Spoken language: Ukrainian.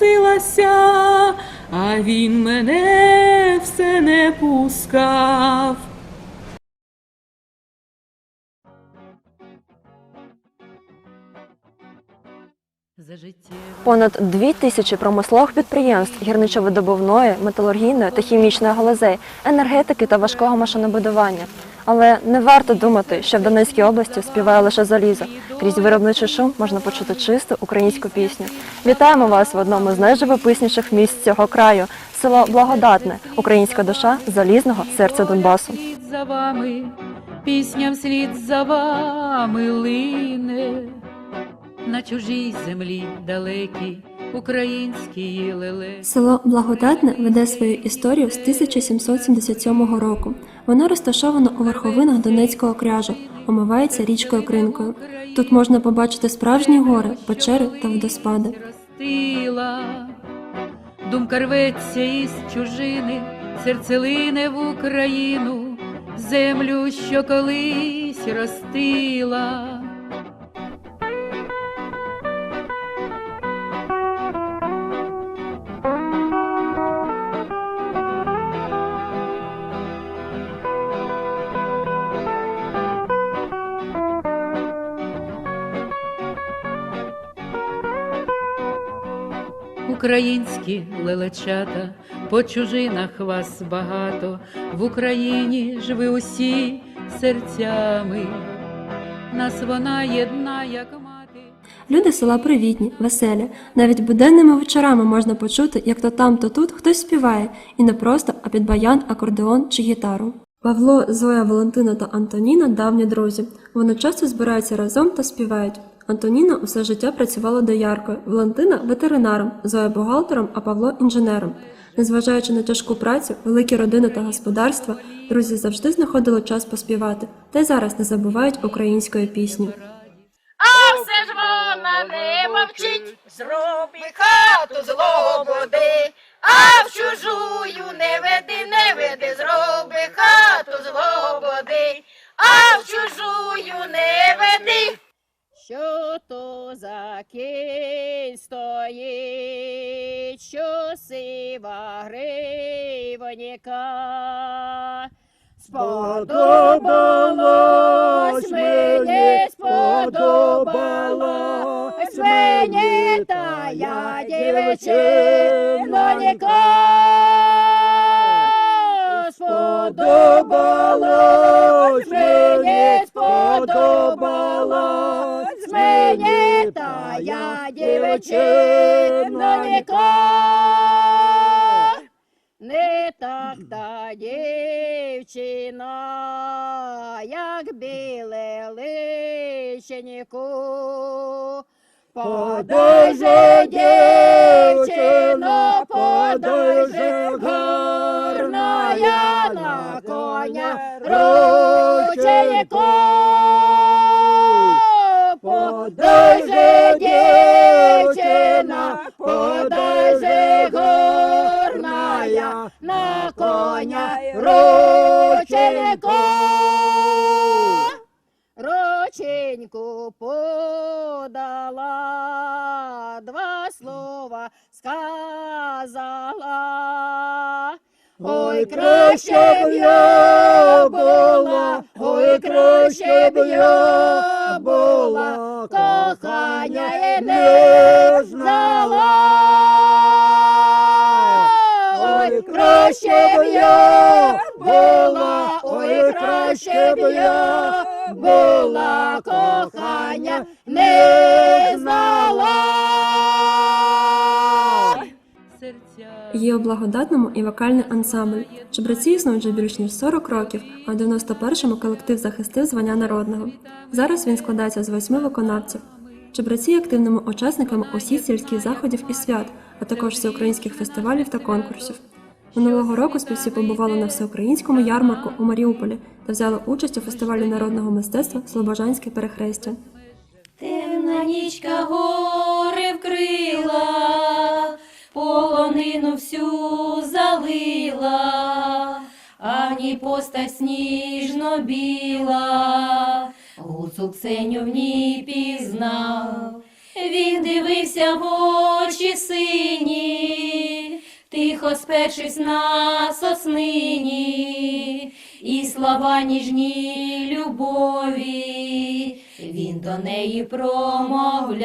просилася, а він мене все не пускав. Понад дві тисячі промислових підприємств гірничо-видобувної, металургійної та хімічної галузей, енергетики та важкого машинобудування. Але не варто думати, що в Донецькій області співає лише залізо. Крізь виробничий шум можна почути чисту українську пісню. Вітаємо вас в одному з найживописніших місць цього краю село Благодатне, українська душа залізного серця Донбасу. За вами, пісня вслід за вами лине, на чужій землі далекій українській леле. Село Благодатне веде свою історію з 1777 року. Воно розташовано у верховинах Донецького кряжу, омивається річкою Кринкою. Тут можна побачити справжні гори, печери та водоспади. Ростила, думка рветься із чужини, серце лине в Україну, землю, що колись ростила. Українські лелечата, по чужинах вас багато, в Україні ж ви усі серцями, нас вона єдна, як мати. Люди села привітні, веселі. Навіть буденними вечорами можна почути, як то там, то тут хтось співає, і не просто, а під баян, акордеон чи гітару. Павло, Зоя, Валентина та Антоніна давні друзі. Вони часто збираються разом та співають. Антоніна усе життя працювала дояркою, Валентина ветеринаром, Зоя бухгалтером, а Павло інженером. Незважаючи на тяжку працю, великі родини та господарства, друзі завжди знаходили час поспівати, та й зараз не забувають української пісні. А все ж вона не мовчить, зроби хату злободи, а в чужую не веди, не веди, зроби хату злободи, а в чужую не веди. Що то за кінь стоїть, що сива гривоніка? Сподобалось мені, сподобалось мені та я дівчиноніка. Сподобалось мені, сподобалось мені та я дівчиноніка. Не так та дівчина, як біле личенику. Подай же, дівчино, подай же, гарна я на коня рученику. Подай же, Рученьку подала, два слова сказала. Ой, краще б я була, ой, краще б я була, кохання і не знала. Ой, краще б я була, ой, я була, кохання не знала. Є у благодатному і вокальний ансамбль. Чебраці існують вже більш ніж 40 років, а в 91-му колектив захистив звання народного. Зараз він складається з восьми виконавців. Чебраці є активними учасниками усіх сільських заходів і свят, а також всеукраїнських фестивалів та конкурсів. Минулого року співці побували на всеукраїнському ярмарку у Маріуполі та взяли участь у фестивалі народного мистецтва Слобожанське перехрестя. Темна нічка гори вкрила, полонину всю залила, а в ній постать сніжно біла, гуцул Ксеню в ній пізнав. Він дивився в очі сині, тихо спершись на соснині, і слова ніжні любові, він до неї промовляв.